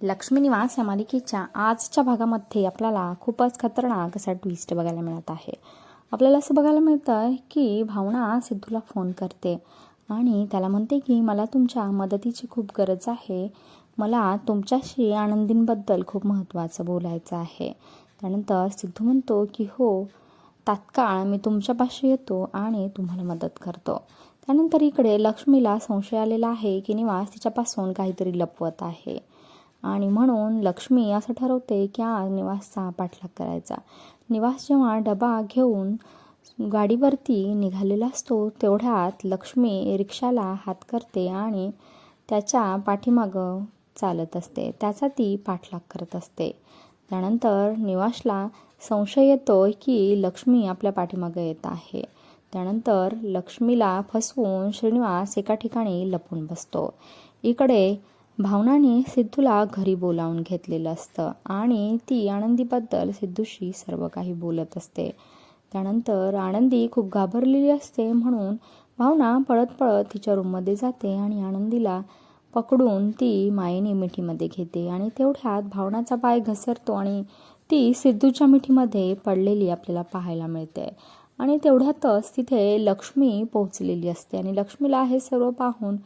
लक्ष्मी निवास या मालिकेच्या आजच्या भागामध्ये आपल्याला खूपच खतरनाक असा ट्विस्ट बघायला मिळत आहे. आपल्याला असं बघायला मिळतं की भावना सिद्धूला फोन करते आणि त्याला म्हणते की मला तुमच्या मदतीची खूप गरज आहे. मला तुमच्याशी आनंदींबद्दल खूप महत्त्वाचं बोलायचं आहे. त्यानंतर सिद्धू म्हणतो की हो तात्काळ मी तुमच्यापाशी येतो आणि तुम्हाला मदत करतो. त्यानंतर इकडे लक्ष्मीला संशय आलेला आहे की निवास तिच्यापासून काहीतरी लपवत आहे. आणि म्हणून लक्ष्मी असं ठरवते की आज निवासचा पाठलाग करायचा. निवास जेव्हा डबा घेऊन गाडीवरती निघालेला असतो तेवढ्यात लक्ष्मी रिक्षाला हात करते आणि त्याच्या पाठीमागं चालत असते. त्याचा ती पाठलाग करत असते. त्यानंतर निवासला संशय येतो की लक्ष्मी आपल्या पाठीमागं येत आहे. त्यानंतर लक्ष्मीला फसवून श्रीनिवास एका ठिकाणी लपून बसतो. इकडे भावनाने सिद्धूला घरी बोलावून घेतलेलं असतं आणि ती आनंदीबद्दल सिद्धूशी सर्व काही बोलत असते. त्यानंतर आनंदी खूप घाबरलेली असते म्हणून भावना पळत पळत तिच्या रूममध्ये जाते आणि आनंदीला पकडून ती मायेने मिठीमध्ये घेते आणि तेवढ्यात भावनाचा पाय घसरतो आणि ती सिद्धूच्या मिठीमध्ये पडलेली आपल्याला पाहायला मिळते. आणि तेवढ्यातच तिथे लक्ष्मी पोहोचलेली असते आणि लक्ष्मीला हे सर्व पाहून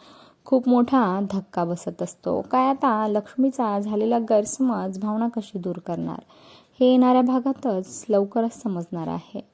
खूप मोठा धक्का बसत असतो. काय आता लक्ष्मीचा झालेला गैरसमज भावना कशी दूर करणार? हे येणाऱ्या भागातच लवकरच समजणार आहे.